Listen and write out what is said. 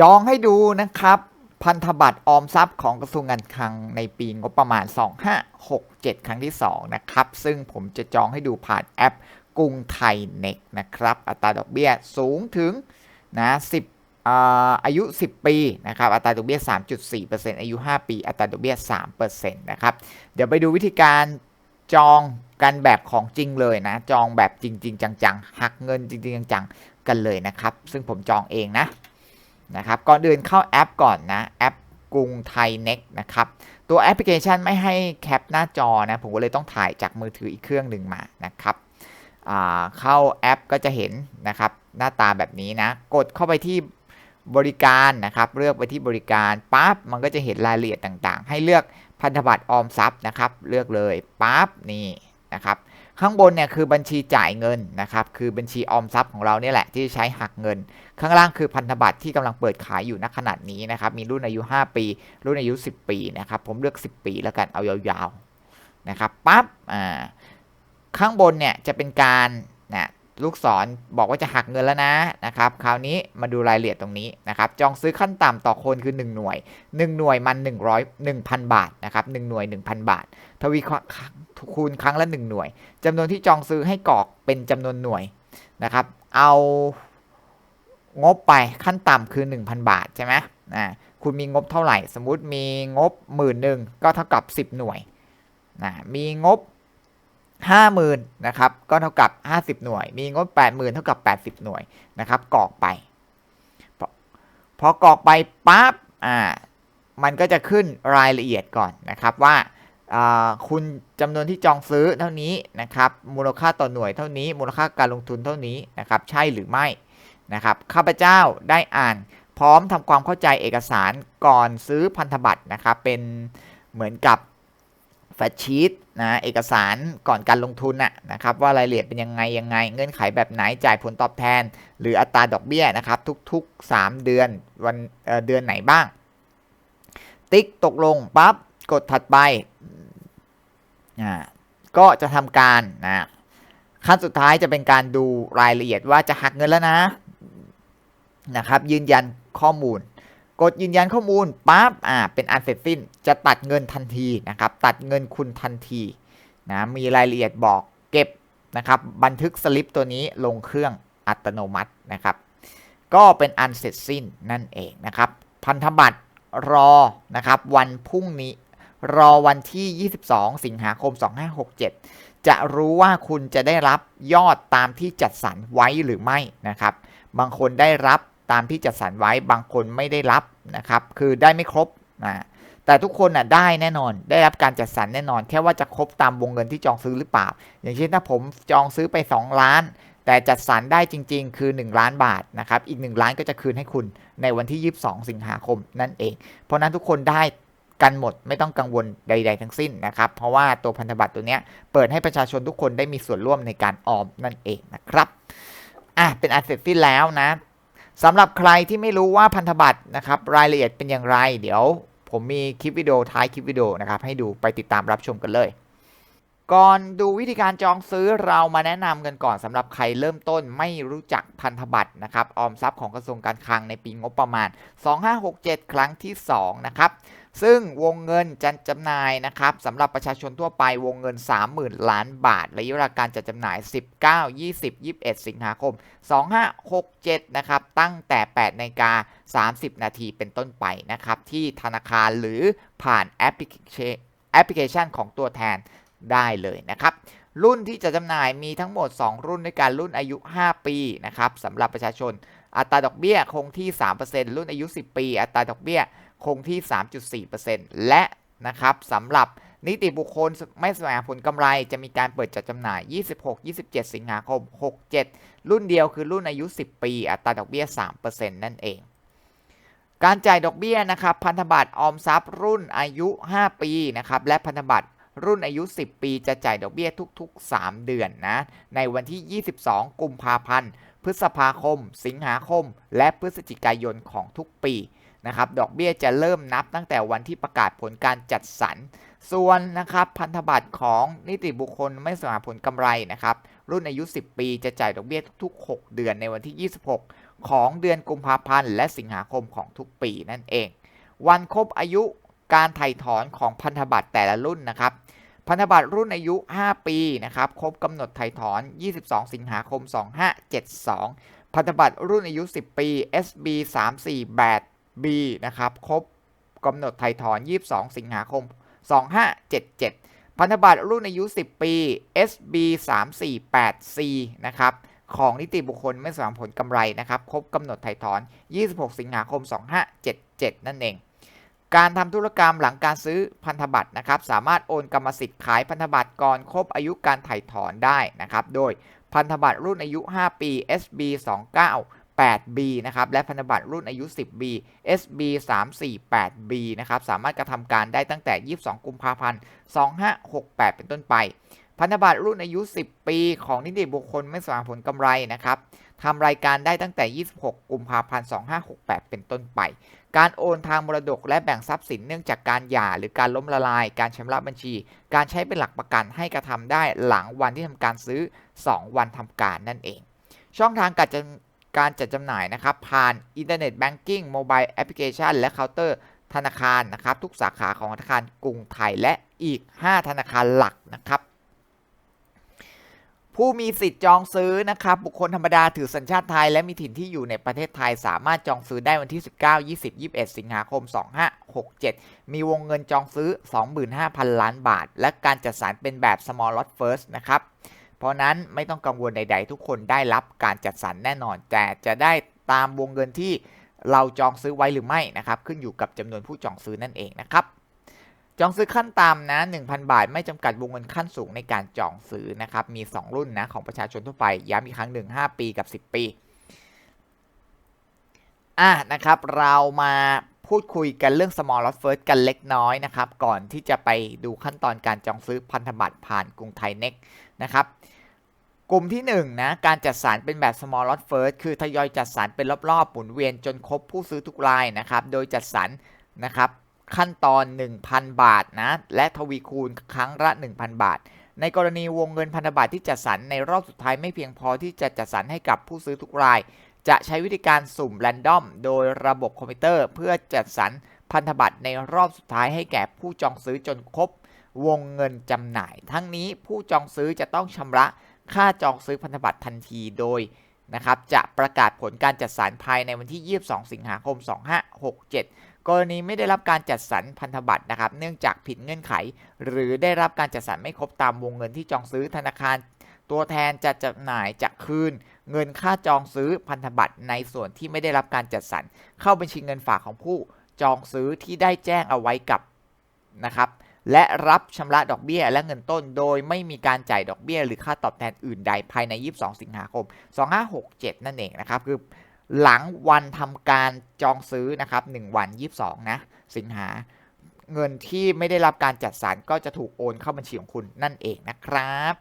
จองให้ดูนะครับ พันธบัตรออมทรัพย์ของกระทรวงการคลังในปีงบประมาณ 2567 ครั้งที่ 2 นะครับ ซึ่งผมจะจองให้ดูผ่านแอปกรุงไทยเน็กนะครับ อัตราดอกเบี้ยสูงถึงนะ10อาอายุ 10 ปี นะครับ อัตราดอกเบี้ย 3.4%อายุ 5 ปี อัตราดอกเบี้ย 3%นะครับ เดี๋ยวไปดูวิธีการจองกันแบบของจริงเลยนะ จองแบบจริง ๆ จัง ๆ หักเงินจริง ๆ จัง ๆ กันเลยนะครับ ซึ่งผมจองเองนะ นะครับก่อนอื่นเข้าแอปก่อนนะแอปกรุงไทยเน็กนะครับตัวแอปพลิเคชันไม่ให้แคปหน้าจอนะผมก็เลยต้องถ่ายจากมือถืออีกเครื่องหนึ่งมานะครับเข้าแอปก็จะเห็นนะครับหน้าตาแบบนี้นะกดเข้าไปที่บริการนะครับเลือกไปที่บริการปั๊บมันก็จะเห็นรายละเอียดต่างๆ ให้เลือกพันธบัตรออมทรัพย์นะครับเลือกเลยปั๊บนี่นะครับ ข้างบนเนี่ยคือบัญชีจ่ายเงินนะครับ คือบัญชีออมทรัพย์ของเราเนี่ยแหละที่ใช้หักเงิน ข้างล่างคือพันธบัตรที่กำลังเปิดขายอยู่ณขนาดนี้นะครับ มีรุ่นอายุ 5 ปี รุ่นอายุ 10 ปีนะครับ ผมเลือก 10 ปีแล้วกันเอายาวๆนะครับปั๊บอ่าข้างบนเนี่ยจะเป็นการนะ ลูกศรบอกว่าจะหักเงินแล้วนะนะครับคราวนี้มาดูรายละเอียดตรงนี้นะครับจองซื้อขั้นต่ำต่อคนคือ 1 หน่วย 1 หน่วยมัน 100 1,000 บาทนะครับ1หน่วย 1,000 บาท ทวีคูณครั้งละ 1 หน่วยจำนวนที่จองซื้อให้กรอกเป็นจำนวนหน่วยนะครับเอางบไปขั้นต่ำคือ 1,000 บาทใช่ไหมอ่าคุณมีงบเท่าไหร่ สมมุติมีงบหมื่นหนึ่งก็เท่ากับ 10 หน่วยนะมีงบ 50,000นะครับก็เท่ากับ 50 หน่วย มีงบ 80,000 เท่ากับ 80 หน่วยนะครับกรอกไปพอพอกรอกไปปั๊บอ่ามันก็จะขึ้นรายละเอียดก่อนนะครับว่าคุณจำนวนที่จองซื้อเท่านี้นะครับมูลค่าต่อหน่วยเท่านี้ มูลค่าการลงทุนเท่านี้นะครับใช่หรือไม่นะครับข้าพเจ้าได้อ่านพร้อมทำความเข้าใจเอกสารก่อนซื้อพันธบัตรนะครับเป็นเหมือนกับ แฟชชีตนะเอกสารก่อนการลงทุนนะนะครับว่ารายละเอียดเป็นยังไงยังไง เงื่อนไขแบบไหนจ่ายผลตอบแทน หรืออัตราดอกเบี้ยนะครับทุกๆ 3 เดือนวันเเดือนไหนบ้าง ติ๊กตกลงปั๊บกดถัดไปอ่าก็จะทำการนะขั้นสุดท้ายจะเป็นการดูรายละเอียดว่าจะหักเงินแล้วนะนะครับยืนยันข้อมูล กดยืนยันข้อมูลปั๊บอ่าเป็นอันเสร็จสิ้นจะตัดเงินทันทีนะครับ ตัดเงินคุณทันทีนะมีรายละเอียดบอกเก็บนะครับบันทึกสลิปตัวนี้ลงเครื่องอัตโนมัตินะครับ ก็เป็นอันเสร็จสิ้นนั่นเองนะครับ พันธบัตรรอนะครับวันพรุ่งนี้รอวันที่ 22 สิงหาคม 2567 จะรู้ว่าคุณจะได้รับยอดตามที่จัดสรรไว้หรือไม่นะครับ บางคนได้รับตามที่จัดสรรไว้ บางคนไม่ได้รับนะครับ คือได้ไม่ครบนะ แต่ทุกคนน่ะได้แน่นอน ได้รับการจัดสรรแน่นอน แค่ว่าจะครบตามวงเงินที่จองซื้อหรือเปล่า อย่างเช่นถ้าผมจองซื้อไป 2 ล้าน แต่จัดสรรได้จริง ๆ คือ 1 ล้านบาทนะครับอีก 1 ล้านก็จะคืนให้คุณในวันที่ 22 สิงหาคมนั่นเอง เพราะนั้นทุกคนได้กันหมดไม่ต้องกังวลใด ๆ ทั้งสิ้นนะครับ เพราะว่าตัวพันธบัตรตัวนี้เปิดให้ประชาชนทุกคนได้มีส่วนร่วมในการออมนั่นเองนะครับอะเป็นอันเสร็จสิ้นแล้วนะสำหรับใครที่ไม่รู้ว่าพันธบัตรนะครับรายละเอียดเป็นอย่างไร เดี๋ยว ผมมีคลิปวิดีโอท้ายคลิปวิดีโอนะครับให้ดูไปติดตามรับชมกันเลย ก่อนดูวิธีการจองซื้อเรามาแนะนำกันก่อนสำหรับใครเริ่มต้นไม่รู้จักพันธบัตรนะครับออมทรัพย์ของกระทรวงการคลังในปีงบประมาณ 2567 ครั้งที่2นะครับ ซึ่งวงเงินจัดจำหน่ายนะครับสำหรับประชาชนทั่วไปวงเงิน 30,000 ล้านบาทระยะเวลาการจัดจำหน่าย 19 20 21 สิงหาคม 2567 นะครับ ตั้งแต่ 8นาฬิกา 30 นาทีเป็นต้นไปนะครับ ที่ธนาคารหรือผ่านแอปพลิเคชันแอปพเคชันของตัวแทนได้เลยนะครับรุ่นที่จะจำหน่ายมีทั้งหมด 2 รุ่นในการรุ่นอายุ 5 ปีนะครับสำหรับประชาชน อัตราดอกเบี้ยคงที่ 3%รุ่นอายุ 10 ปี อัตราดอกเบี้ยคงที่ 3.4%และนะครับสำหรับนิติบุคคลไม่แสวงผลกำไรจะมีการเปิดจัดจำหน่าย 26-27 สิงหาคม 67 รุ่นเดียวคือรุ่นอายุ 10 ปี อัตราดอกเบี้ย 3%นั่นเอง การจ่ายดอกเบี้ยนะครับพันธบัตรออมทรัพย์รุ่นอายุ 5 ปีนะครับและพันธบัตรรุ่นอายุ 10 ปี จะจ่ายดอกเบี้ยทุก ๆ 3 เดือนนะในวันที่ 22 กุมภาพันธ์ พฤษภาคม สิงหาคม และพฤศจิกายนของทุกปีนะครับดอกเบี้ยจะเริ่มนับตั้งแต่วันที่ประกาศผลการจัดสรร ส่วนนะครับพันธบัตรของนิติบุคคลไม่สมผลกำไรนะครับรุ่นอายุ 10 ปีจะจ่ายดอกเบี้ยทุก ๆ 6 เดือนในวันที่ 26 ของเดือนกุมภาพันธ์และสิงหาคมของทุกปีนั่นเอง วันครบอายุการถ่ายถอนของพันธบัตรแต่ละรุ่นนะครับ พันธบัตรรุ่นอายุ 5 ปีนะครับครบกำหนดไถ่ถอน 22 สิงหาคม 2572 พันธบัตรรุ่นอายุ 10 ปี SB 348 B นะครับครบกำหนดไถ่ถอน 22 สิงหาคม 2577 พันธบัตรรุ่นอายุ 10 ปี SB 348 C นะครับของนิติบุคคลไม่สมผลกำไรนะครับครบกำหนดไถ่ถอน 26 สิงหาคม 2577 นั่นเอง การทำธุรกรรมหลังการซื้อพันธบัตรนะครับสามารถโอนกรรมสิทธิ์ขายพันธบัตรก่อนครบอายุการถ่ายถอนได้นะครับโดยพันธบัตรรุ่นอายุ 5 ปี SB 298B นะครับและพันธบัตรรุ่นอายุ 10B SB 348B นะครับสามารถกระทำการได้ตั้งแต่ 22 กุมภาพันธ์ 2568 เป็นต้นไป พันธบัตรรุ่นอายุ 10 ปี ของนิติบุคคลไม่สวงผลกำไรนะครับ ทำรายการได้ตั้งแต่ 26 กุมภาพันธ์ 2568 เป็นต้นไป การโอนทางมรดกและแบ่งทรัพย์สินเนื่องจากการหย่าหรือการล้มละลาย การชำระบัญชี การใช้เป็นหลักประกันให้กระทำได้หลังวันที่ทำการซื้อ 2 วันทำการนั่นเอง ช่องทางการจัดการจัดจำหน่ายนะครับผ่านอินเทอร์เน็ตแบงกิ้งโมบายแอปพลิเคชันและเคาน์เตอร์ธนาคารนะครับทุกสาขาของธนาคารกรุงไทยและอีก 5 ธนาคารหลักนะครับ ผู้มีสิทธิ์จองซื้อนะครับ บุคคลธรรมดาถือสัญชาติไทย และมีถิ่นที่อยู่ในประเทศไทย สามารถจองซื้อได้วันที่ 19 20 21 สิงหาคม 2567 มีวงเงินจองซื้อ 25,000 ล้านบาท และการจัดสรรเป็นแบบ small lot first นะครับ เพราะนั้นไม่ต้องกังวลใด ๆ ทุกคนได้รับการจัดสรรแน่นอน แต่จะได้ตามวงเงินที่เราจองซื้อไว้หรือไม่นะครับ ขึ้นอยู่กับจำนวนผู้จองซื้อนั่นเองนะครับ จองซื้อขั้นต่ำนะ 1,000 บาท ไม่จำกัดวงเงินขั้นสูงในการจองซื้อนะครับ มี 2 รุ่นนะของประชาชนทั่วไป ย้ำอีกครั้งหนึ่ง5ปีกับ 10 ปี อะนะครับ เรามาพูดคุยกันเรื่อง small lot first กันเล็กน้อยนะครับ ก่อนที่จะไปดูขั้นตอนการจองซื้อพันธบัตรผ่านกรุงไทยเน็กนะครับ กลุ่มที่1นนะการจัดสรรเป็นแบบ small lot first คือทยอยจัดสรรเป็นรอบๆหมุนเวียนจนครบผู้ซื้อทุกรายนะครับ โดยจัดสรรนะครับ ขั้นตอน 1,000 บาทนะ และทวีคูณครั้งละ 1,000 บาท ในกรณีวงเงินพันธบัตรที่จัดสรรในรอบสุดท้ายไม่เพียงพอที่จะจัดสรรให้กับผู้ซื้อทุกราย จะใช้วิธีการสุ่มแรนดอม โดยระบบคอมพิวเตอร์ เพื่อจัดสรรพันธบัตรในรอบสุดท้ายให้แก่ผู้จองซื้อจนครบวงเงินจำหน่าย ทั้งนี้ผู้จองซื้อจะต้องชำระค่าจองซื้อพันธบัตรทันทีโดยนะครับจะประกาศผลการจัดสรรภายในวันที่ 22 สิงหาคม 2567 กรณีไม่ได้รับการจัดสรรพันธบัตรนะครับ เนื่องจากผิดเงื่อนไข หรือได้รับการจัดสรรไม่ครบตามวงเงินที่จองซื้อธนาคาร ตัวแทนจะจำหน่ายจะคืน เงินค่าจองซื้อพันธบัตรในส่วนที่ไม่ได้รับการจัดสรรเข้าบัญชีเงินฝากของผู้จองซื้อที่ได้แจ้งเอาไว้กับนะครับและรับชำระดอกเบี้ยและเงินต้นโดยไม่มีการจ่ายดอกเบี้ย หรือค่าตอบแทนอื่นใดภายใน 22 สิงหาคม 2567 นั่นเองนะครับ คือ หลังวันทำการจองซื้อนะครับ1วัน 22 นะ สิงหาเงินที่ไม่ได้รับการจัดสรรก็จะถูกโอนเข้าบัญชีของคุณนั่นเองนะครับ